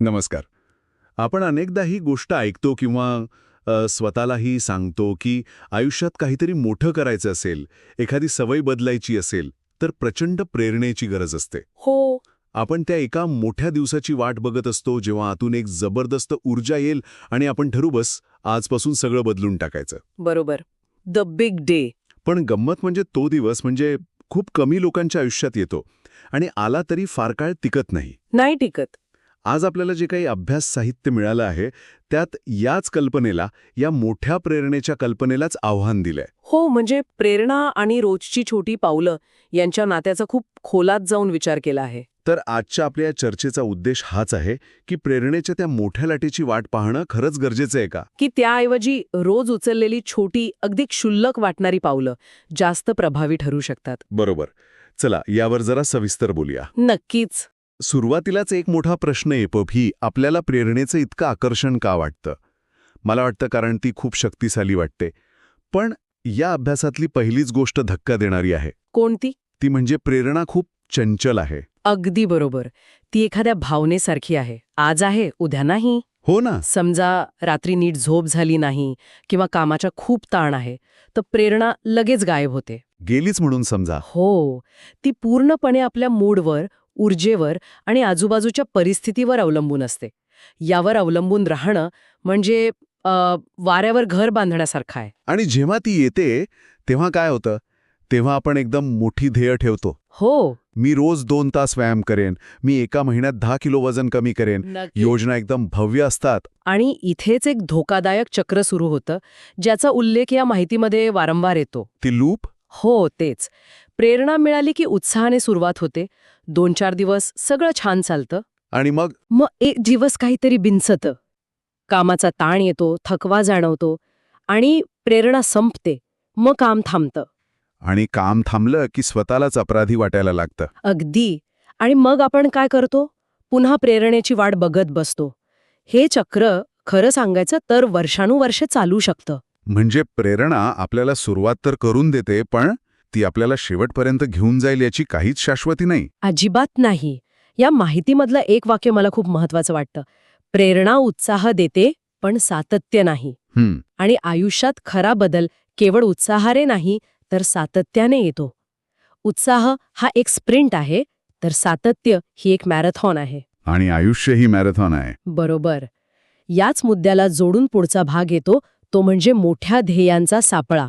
नमस्कार. आपण अनेकदा ही गोष्ट ऐकतो किंवा स्वतःलाही सांगतो की आयुष्यात काहीतरी मोठं करायचं असेल एखादी सवय बदलायची असेल तर प्रचंड प्रेरणेची गरज असते. हो. आपण त्या एका मोठ्या दिवसाची वाट बघत असतो जेव्हा आतून एक जबरदस्त ऊर्जा येईल आणि आपण ठरू बस आजपासून सगळं बदलून टाकायचं. बरोबर. द बिग डे पण गंमत म्हणजे तो दिवस म्हणजे खूप कमी लोकांच्या आयुष्यात येतो आणि आला तरी फार काळ टिकत नाही. नाही टिकत. आज आपल्याला जे काही अभ्यास साहित्य मिळालं आहे त्यात याच कल्पनेला या मोठ्या प्रेरणेच्या कल्पनेलाच आव्हान दिलंय. हो म्हणजे प्रेरणा आणि रोजची छोटी पावलं यांच्या नात्याचा खूप खोलात जाऊन विचार केला आहे. तर आजच्या आपल्या या चर्चेचा उद्देश हाच आहे की प्रेरणेच्या त्या मोठ्या लाटेची वाट पाहणं खरंच गरजेचं आहे का? की त्याऐवजी रोज उचललेली छोटी अगदी क्षुल्लक वाटणारी पावलं जास्त प्रभावी ठरू शकतात. बरोबर. चला यावर जरा सविस्तर बोलूया. नक्कीच. सुरुवातीलाच एक मोठा प्रश्न येतो ही आपल्याला प्रेरणेचं इतकं आकर्षण का वाटतं? मला वाटतं कारण ती खूप शक्तिशाली वाटते. पण या अभ्यासातली पहिलीच गोष्ट धक्का देणारी आहे. कोणती? ती म्हणजे प्रेरणा खूप चंचल आहे. अगदी बरोबर. ती एखाद्या भावनेसारखी आहे. आज आहे उद्या नाही. हो ना. समजा रात्री नीट झोप झाली नाही किंवा कामाचा खूप ताण आहे तर प्रेरणा लगेच गायब होते. गेलीच म्हणून समजा. हो. ती पूर्णपणे आपल्या मूडवर ऊर्जेवर आणि आजूबाजूच्या परिस्थितीवर अवलंबून असते. यावर अवलंबून राहणं म्हणजे वाऱ्यावर घर बांधण्यासारखं आहे. आणि जेव्हा ती येते तेव्हा काय होतं? तेव्हा आपण एकदम मोठी ध्येय ठेवतो. हो. मी रोज दोन तास व्यायाम करेन मी एका महिन्यात दहा किलो वजन कमी करेन योजना एकदम भव्य असतात. आणि इथेच एक धोकादायक चक्र सुरू होतं ज्याचा उल्लेख या माहितीमध्ये वारंवार येतो. ती लूप? हो तेच. प्रेरणा मिळाली की उत्साहाने सुरुवात होते. दोन चार दिवस सगळं छान चालतं. आणि मग? मग एक दिवस काहीतरी बिनसतं. कामाचा ताण येतो थकवा जाणवतो आणि प्रेरणा संपते. मग काम थांबतं. आणि काम थांबलं की स्वतःलाच अपराधी वाटायला लागतं. अगदी. आणि मग आपण काय करतो? पुन्हा प्रेरणेची वाट बघत बसतो. हे चक्र खरं सांगायचं तर वर्षानुवर्षे चालू शकतं. म्हणजे प्रेरणा आपल्याला सुरुवात तर करून देते पण ती आपल्याला शेवटपर्यंत घेऊन जाईल याची काहीच शाश्वती नाही. अजिबात नाही. या माहितीमधलं एक वाक्य मला खूप महत्वाचं वाटतं. प्रेरणा उत्साह देते पण सातत्य नाही. आणि आयुष्यात खरा बदल केवळ उत्साहारे नाही तर सातत्याने येतो. उत्साह हा एक स्प्रिंट आहे तर सातत्य ही एक मॅरेथॉन आहे. आणि आयुष्य ही मॅरेथॉन आहे. बरोबर. याच मुद्द्याला जोडून पुढचा भाग येतो तो म्हणजे मोठ्या ध्येयांचा सापळा.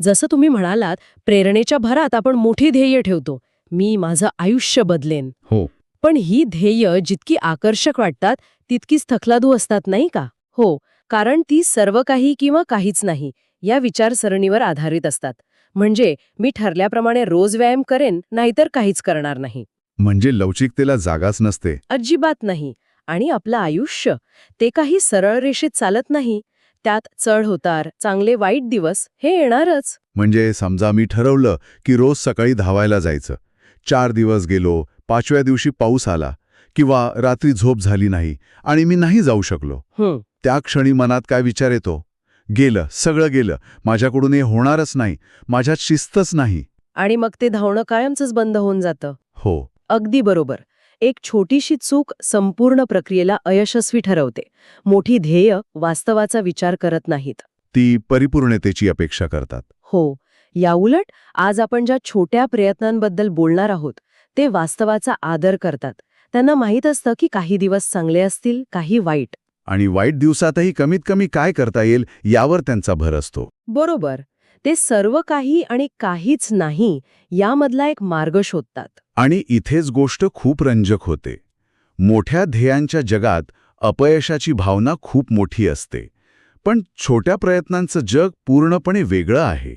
जसं तुम्ही म्हणालात प्रेरणेच्या भरात आपण मोठी ध्येय ठेवतो. मी माझं आयुष्य बदलेन. हो. पण ही ध्येय जितकी आकर्षक वाटतात तितकीच थकलादू असतात नाही का? हो. कारण ती सर्व काही किंवा काहीच नाही या विचारसरणीवर आधारित असतात. म्हणजे मी ठरल्याप्रमाणे रोज व्यायाम करेन नाहीतर काहीच करणार नाही. म्हणजे लवचिकतेला जागाच नसते. अजिबात नाही. आणि आपलं आयुष्य ते काही सरळ रेषेत चालत नाही. त्यात चढ होतार. चांगले वाईट दिवस हे येणारच. म्हणजे समजा मी ठरवलं की रोज सकाळी धावायला जायचं. चार दिवस गेलो पाचव्या दिवशी पाऊस आला किंवा रात्री झोप झाली नाही आणि मी नाही जाऊ शकलो. त्या क्षणी मनात काय विचार येतो? गेलं सगळं गेलं. माझ्याकडून हे होणारच नाही. माझ्यात शिस्तच नाही. आणि मग ते धावणं कायमचंच बंद होऊन जातं. हो. अगदी बरोबर. एक छोटीशी चूक संपूर्ण प्रक्रियेला अयशस्वी ठरवते. मोठी ध्येय वास्तवाचा विचार करत नाहीत. ती परिपूर्णतेची अपेक्षा करतात. हो याउलट आज आपण ज्या छोट्या प्रयत्नांबद्दल बोलणार आहोत ते वास्तवाचा आदर करतात. त्यांना माहीत असतं की काही दिवस चांगले असतील काही वाईट. आणि वाईट दिवसातही कमीत कमी काय करता येईल यावर त्यांचा भर असतो. बरोबर. ते सर्व काही आणि काहीच नाही यामधला एक मार्ग शोधतात. आणि इथेच गोष्ट खूप रंजक होते. मोठ्या ध्येयांच्या जगात अपयशाची भावना खूप मोठी असते. पण छोट्या प्रयत्नांचं जग पूर्णपणे वेगळं आहे.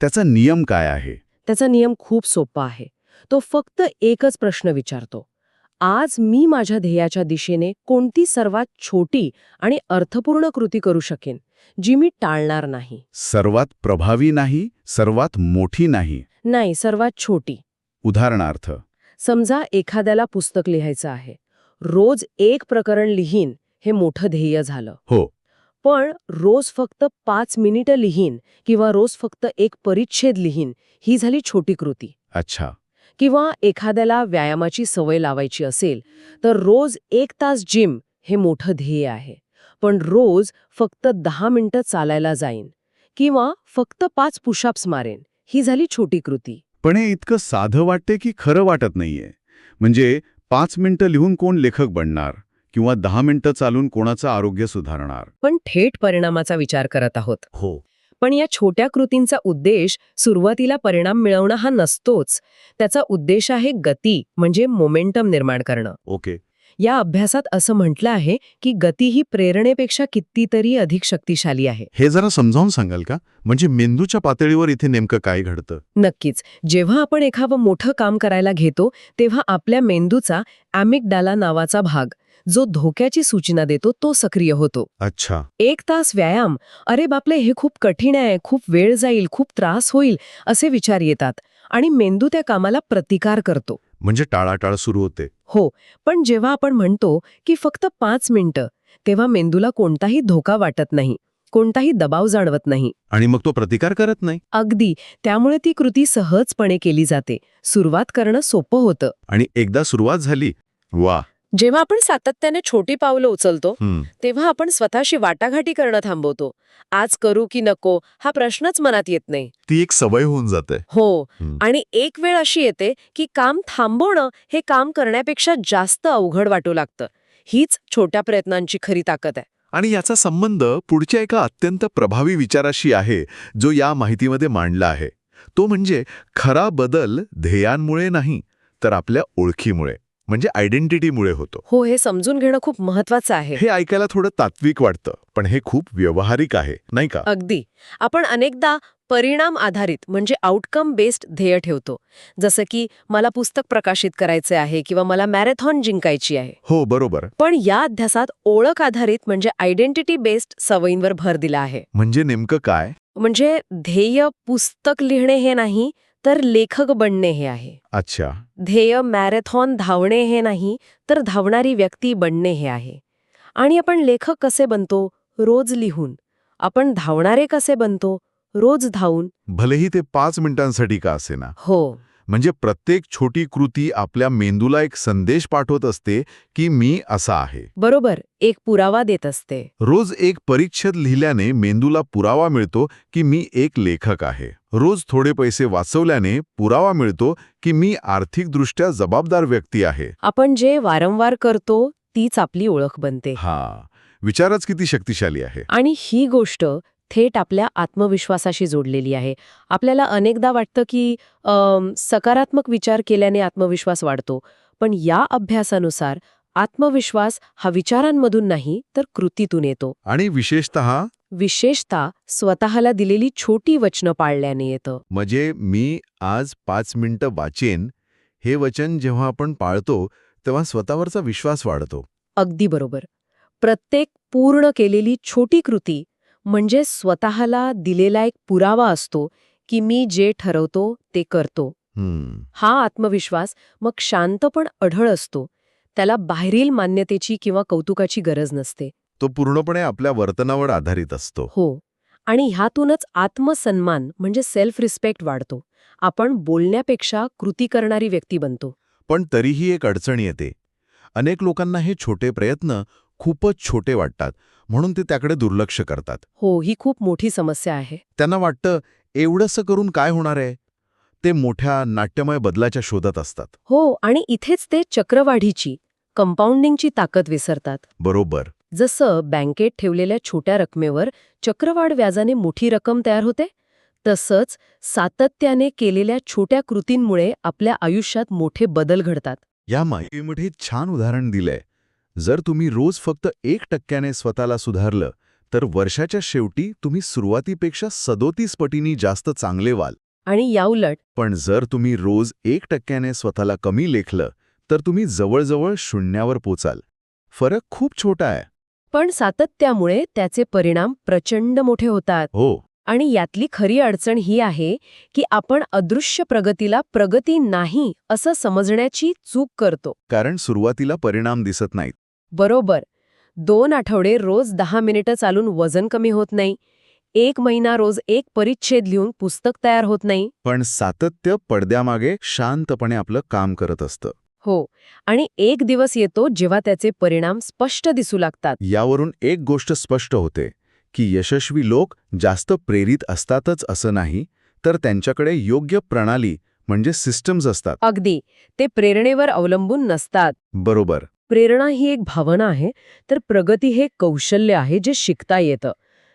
त्याचा नियम काय आहे? त्याचा नियम खूप सोपा आहे. तो फक्त एकच प्रश्न विचारतो. आज मी माझ्या ध्येयाच्या दिशेने कोणती सर्वात छोटी आणि अर्थपूर्ण कृती करू शकेन जी मी टाळणार नाही? सर्वात प्रभावी नाही सर्वात मोठी नाही. नाही सर्वात छोटी. उदाहरणार्थ समजा एखाद्याला पुस्तक लिहायचं आहे. रोज एक प्रकरण लिहीन हे मोठं ध्येय झालं. हो. पण रोज फक्त पाच मिनिटं लिहीन किंवा रोज फक्त एक परिच्छेद लिहीन ही झाली छोटी कृती. अच्छा. किंवा एखाद्याला व्यायामाची सवय लावायची असेल तर रोज एक तास जिम हे मोठं ध्येय आहे. पण रोज फक्त दहा मिनिटं चालायला जाईन किंवा फक्त पाच पुशअप्स मारेन ही झाली छोटी कृती. पण हे इतकं साधं वाटते की खरं वाटत नाहीये. म्हणजे पाच मिनिटं लिहून कोण लेखक बनणार? किंवा दहा मिनिटं चालून कोणाचं आरोग्य सुधारणार? पण थेट परिणामाचा विचार करत आहोत. हो. पण या छोट्या कृतींचा उद्देश सुरुवातीला परिणाम मिळवणं हा नसतोच. त्याचा उद्देश आहे गती म्हणजे मोमेंटम निर्माण करणं. ओके. या अभ्यासात असं म्हटलं आहे की गती ही प्रेरणेपेक्षा कितीतरी अधिक शक्तिशाली आहे. हे जरा समजावून सांगाल का? म्हणजे मेंदूच्या पातळीवर इथे नेमकं काय घडतं? नक्कीच. जेव्हा आपण एखादं मोठं काम करायला घेतो तेव्हा आपल्या मेंदूचा ॲमिकडाला नावाचा भाग जो धोक्याची सूचना देतो तो सक्रिय होतो. अच्छा. एक तास व्यायाम अरे बापले हे खूप कठीण आहे खूप वेळ जाईल खूप त्रास होईल असे विचार येतात आणि मेंदू त्या कामाला प्रतिकार करतो. म्हणजे टाळाटाळ सुरू होते. हो पण जेव्हा आपण म्हणतो की फक्त पाच मिनिटं तेव्हा मेंदूला कोणताही धोका वाटत नाही कोणताही दबाव जाणवत नाही. आणि मग तो प्रतिकार करत नाही? अगदी त्यामुळे ती कृती सहजपणे केली जाते सुरुवात करणं सोपं होतं. आणि एकदा सुरुवात झाली वा! जेव्हा आपण सातत्याने छोटी पावलं उचलतो तेव्हा आपण स्वतःशी वाटाघाटी करणं थांबवतो. आज करू की नको हा प्रश्नच मनात येत नाही. ती एक सवय होऊन जाते. हो. हं. आणि एक वेळ अशी येते की काम थांबवणं हे काम करण्यापेक्षा जास्त अवघड वाटू लागतं. हीच छोट्या प्रयत्नांची खरी ताकद आहे. आणि याचा संबंध पुढच्या एका अत्यंत प्रभावी विचाराशी आहे जो या माहितीमध्ये मांडला आहे. तो म्हणजे खरा बदल ध्येयांमुळे नाही तर आपल्या ओळखीमुळे. म्हणजे आयडेंटिटीमुळे होतो. हो हे समजून घेणं खूप महत्वाचं आहे. हे ऐकायला थोडं तात्विक वाटतं पण हे खूप व्यवहारिक आहे नाही का? अगदी. आपण अनेकदा परिणाम आधारित म्हणजे आउटकम बेस्ड ध्येय ठेवतो. जसं की मला पुस्तक प्रकाशित करायचे आहे किंवा मला मॅरेथॉन जिंकायची आहे. हो बरोबर. पण या अध्यासात ओळख आधारित म्हणजे आयडेंटिटी बेस्ड सवयींवर भर दिला आहे. म्हणजे नेमकं काय? म्हणजे ध्येय पुस्तक लिहिणे हे नाही तर लेखक बनणे हे आहे. अच्छा. ध्येय मॅरेथॉन धावणे हे नाही तर धावणारी व्यक्ती बनणे हे आहे. आणि आपण लेखक कसे बनतो? रोज लिहून. आपण धावणारे कसे बनतो? रोज धावून. भलेही ते पाच मिनिटांसाठी का असेना? हो. म्हणजे प्रत्येक छोटी कृती आपल्या मेंदूला एक संदेश पाठवत असते की मी असा आहे. बरोबर एक पुरावा देत असते. रोज एक परीक्षेत लिहिल्याने मेंदूला पुरावा मिळतो की मी एक लेखक आहे. रोज थोडे पैसे वाचवल्याने पुरावा मिळतो की मी आर्थिकदृष्ट्या जबाबदार व्यक्ती आहे. आपण जे वारंवार करतो तीच आपली ओळख बनते. हा विचारच किती शक्तिशाली आहे. आणि ही गोष्ट थेट आपल्या आत्मविश्वासाशी जोडलेली आहे. आपल्याला अनेकदा वाटतं की सकारात्मक विचार केल्याने आत्मविश्वास वाढतो. पण या अभ्यासानुसार आत्मविश्वास हा विचारांमधून नाही तर कृतीतून येतो. आणि विशेषतः? विशेषतः स्वतःला दिलेली छोटी वचनं पाळल्याने येतं. म्हणजे मी आज पाच मिनिटं वाचेन हे वचन जेव्हा आपण पाळतो तेव्हा स्वतःवरचा विश्वास वाढतो. अगदी बरोबर. प्रत्येक पूर्ण केलेली छोटी कृती म्हणजे स्वतःला दिलेला एक पुरावा असतो की मी जे ठरवतो ते करतो. हा आत्मविश्वास मग शांत पण अढळ असतो. त्याला बाहेरील मान्यतेची किंवा कौतुकाची गरज नसते. तो पूर्णपणे आपल्या वर्तनावर आधारित असतो. हो. आणि ह्यातूनच आत्मसन्मान म्हणजे सेल्फ रिस्पेक्ट वाढतो. आपण बोलण्यापेक्षा कृती करणारी व्यक्ती बनतो. पण तरीही एक अडचण येते. अनेक लोकांना हे छोटे प्रयत्न खूपच छोटे वाटतात. म्हणून ते त्याकडे दुर्लक्ष करतात. हो ही खूप मोठी समस्या आहे. त्यांना वाटतं एवढंसं करून काय होणार आहे? ते मोठ्या नाट्यमय बदलाच्या शोधात असतात. हो आणि इथेच ते चक्रवाढीची कंपाऊंडिंगची ताकद विसरतात. बरोबर. जसं बँकेत ठेवलेल्या छोट्या रकमेवर चक्रवाढ व्याजाने मोठी रक्कम तयार होते तसंच सातत्याने केलेल्या छोट्या कृतींमुळे आपल्या आयुष्यात मोठे बदल घडतात. या माहितीमध्ये छान उदाहरण दिलंय. जर तुम्ही रोज फक्त एक टक्क्याने स्वतःला सुधारलं तर वर्षाच्या शेवटी तुम्ही सुरुवातीपेक्षा सदोतीस पटींनी जास्त चांगले व्हाल. आणि याउलट. पण जर तुम्ही रोज एक टक्क्याने स्वतःला कमी लेखलं तर तुम्ही जवळजवळ शून्यावर पोचाल. फरक खूप छोटा आहे. पण सातत्यामुळे त्याचे परिणाम प्रचंड मोठे होतात. हो. आणि यातली खरी अडचण ही आहे की आपण अदृश्य प्रगतीला प्रगती नाही असं समजण्याची चूक करतो. कारण सुरुवातीला परिणाम दिसत नाहीत. बरोबर. दोन आठवडे रोज दहा मिनिटं चालून वजन कमी होत नाही. एक महिना रोज एक परिच्छेद लिहून पुस्तक तयार होत नाही. पण सातत्य पडद्यामागे शांतपणे आपलं काम करत असतं. हो आणि एक दिवस येतो जेव्हा त्याचे परिणाम स्पष्ट दिसू लागतात. यावरून एक गोष्ट स्पष्ट होते की यशस्वी लोक जास्त प्रेरित असतातच असं नाही तर त्यांच्याकडे योग्य प्रणाली म्हणजे सिस्टम्स असतात. अगदी ते प्रेरणेवर अवलंबून नसतात. बरोबर. प्रेरणा ही एक भावना आहे तर प्रगती हे कौशल्य आहे जे शिकता येतं.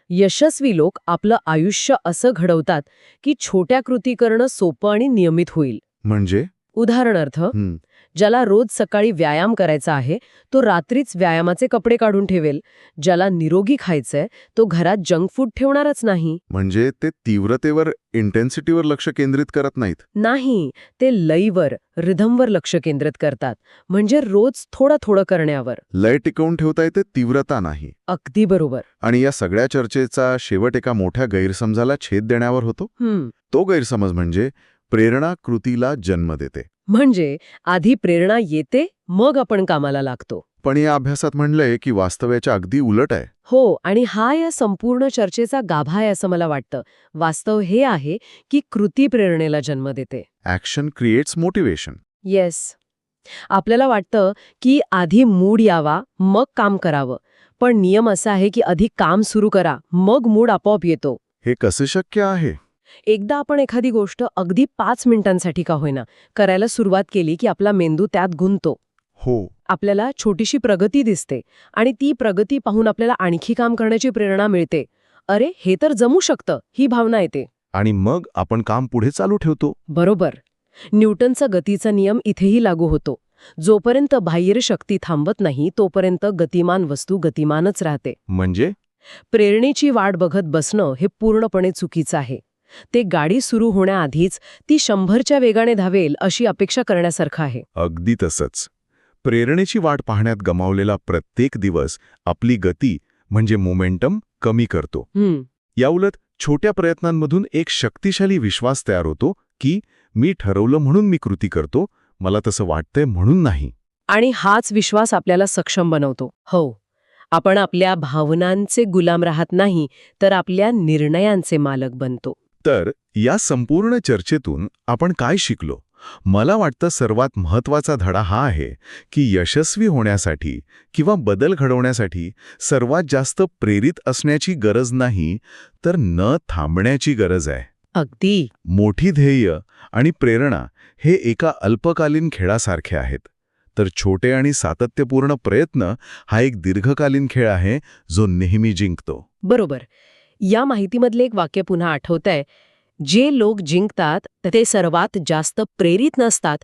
यशस्वी लोक आपलं आयुष्य असं घडवतात की छोट्या कृती करणं सोपं आणि नियमित होईल. म्हणजे? उदाहरणार्थ ज्याला रोज सकाळी व्यायाम करायचा आहे तो रात्रीच व्यायामाचे कपडे काढून ठेवेल. ज्याला निरोगी खायचंय तो घरात जंक फूड ठेवणारच नाही. म्हणजे ते तीव्रतेवर इंटेन्सिटीवर लक्ष केंद्रित करत नाहीत? नाही ते लईवर रिधमवर लक्ष केंद्रित करतात. म्हणजे रोज थोडं थोडं करण्यावर. लय टिकवून ठेवता येते तीव्रता नाही. अगदी बरोबर. आणि या सगळ्या चर्चेचा शेवट एका मोठ्या गैरसमजाला छेद देण्यावर होतो? तो गैरसमज म्हणजे प्रेरणा कृतीला जन्म देते. म्हणजे आधी प्रेरणा येते मग आपण कामाला लागतो. पण या अभ्यासात म्हणलंय की वास्तव्याच्या अगदी उलट आहे. हो आणि हा या संपूर्ण चर्चेचा गाभा आहे असं मला वाटतं. वास्तव हे आहे की कृती प्रेरणेला जन्म देते. ॲक्शन क्रिएट्स मोटिवेशन येस आपल्याला वाटतं की आधी मूड यावा मग काम करावं. पण नियम असा आहे की आधी काम सुरू करा मग मूड आपोआप येतो. हे कसे शक्य आहे? एकदा आपण एखादी गोष्ट अगदी पाच मिनिटांसाठी का होईना करायला सुरुवात केली की आपला मेंदू त्यात गुंतो हो. आपल्याला छोटीशी प्रगती दिसते आणि ती प्रगती पाहून आपल्याला आणखी काम करण्याची प्रेरणा मिळते. अरे हे तर जमू शकतं ही भावना येते. आणि मग आपण काम पुढे चालू ठेवतो. बरोबर. न्यूटनचा गतीचा नियम इथेही लागू होतो. जोपर्यंत बाह्य शक्ती थांबत नाही तोपर्यंत गतिमान वस्तू गतिमानच राहते. म्हणजे? प्रेरणेची वाट बघत बसणं हे पूर्णपणे चुकीचं आहे. ते गाडी सुरू होण्याआधीच ती शंभरच्या वेगाने धावेल अशी अपेक्षा करण्यासारखं आहे. अगदी तसंच. प्रेरणेची वाट पाहण्यात गमावलेला प्रत्येक दिवस आपली गती म्हणजे मोमेंटम कमी करतो. हम्म. याउलट छोट्या प्रयत्नांमधून एक शक्तिशाली विश्वास तयार होतो की मी ठरवलं म्हणून मी कृती करतो मला तसं वाटतंय म्हणून नाही. आणि हाच विश्वास आपल्याला सक्षम बनवतो. हो. आपण आपल्या भावनांचे गुलाम राहत नाही तर आपल्या निर्णयांचे मालक बनतो. तर या संपूर्ण चर्चेतून आपण काय शिकलो? मला वाटतं सर्वात महत्त्वाचा धडा हा आहे की यशस्वी होण्यासाठी किंवा बदल घडवण्यासाठी सर्वात जास्त प्रेरित असण्याची गरज नाही तर न थांबण्याची गरज आहे. अगदी. मोठी ध्येय आणि प्रेरणा हे एका अल्पकालीन खेळासारखे आहेत. तर छोटे आणि सातत्यपूर्ण प्रयत्न हा एक दीर्घकालीन खेळ आहे जो नेहमी जिंकतो. बरोबर. या माहितीमधले एक वाक्य पुन्हा आठवतंय. जे लोक जिंकतात ते सर्वात जास्त प्रेरित नसतात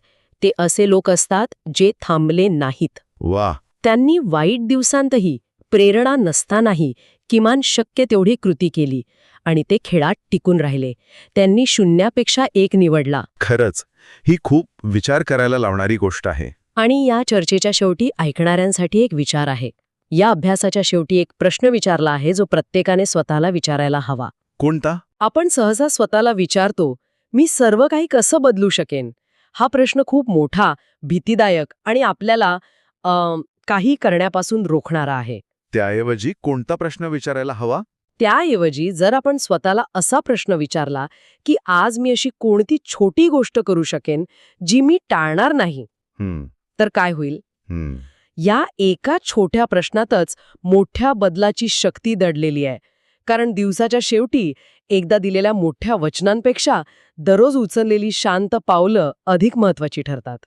ते असे लोक असतात जे थांबले नाहीत. वा त्यांनी वाईट दिवसांतही प्रेरणा नसतानाही किमान शक्य तेवढी कृती केली आणि ते खेळात टिकून राहिले. त्यांनी शून्यापेक्षा एक निवडला. खरंच ही खूप विचार करायला लावणारी गोष्ट आहे. आणि या चर्चेच्या शेवटी ऐकणाऱ्यांसाठी एक विचार आहे. या अभ्यासाच्या शेवटी एक प्रश्न विचारला आहे जो प्रत्येकाने स्वतःला विचारायला हवा. कोणता? आपण सहसा स्वतःला विचारतो मी सर्व काही कसं बदलू शकेन? हा प्रश्न खूप मोठा भीतीदायक आणि आपल्याला काही करण्यापासून रोखणारा आहे. त्याऐवजी कोणता प्रश्न विचारायला हवा? त्याऐवजी जर आपण स्वतःला असा प्रश्न विचारला की आज मी अशी कोणती छोटी गोष्ट करू शकेन जी मी टाळणार नाही तर काय होईल. या एका छोट्या प्रश्नातच मोठ्या बदलाची शक्ती दडलेली आहे. कारण दिवसाच्या शेवटी एकदा दिलेल्या मोठ्या वचनांपेक्षा दररोज उचललेली शांत पावलं अधिक महत्वाची ठरतात.